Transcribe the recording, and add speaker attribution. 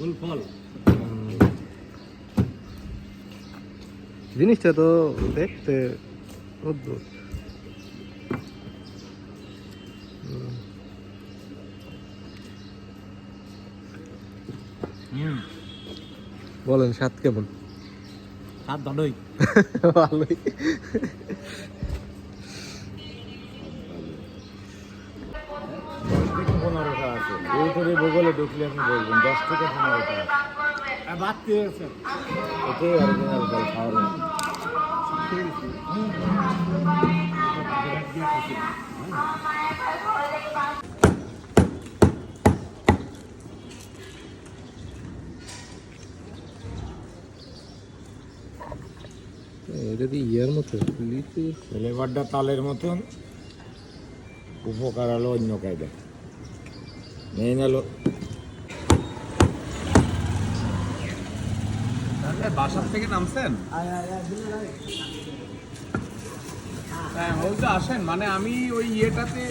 Speaker 1: ফুল ফল।
Speaker 2: জিনিসটা তো দেখতে অদ্ভুত। বলেন স্বাদ কেমন?
Speaker 1: সাত ভালোই।
Speaker 2: ভালোই
Speaker 1: দশ থেকে পনেরোটা ইউটিউবে গুগলে ঢুকলে আপনি বলবেন দশ থেকে এটাই অরিজিনাল ফল খাওয়ার
Speaker 2: এটা দিয়ে ইয়ার মতো
Speaker 1: ফ্লেভারটা তালের মতন উপকার হলো অন্য কায়দা মেন হলো
Speaker 3: বাসার থেকে নামছেন? হ্যাঁ ওই আসেন মানে আমি ওই ইয়েটাতে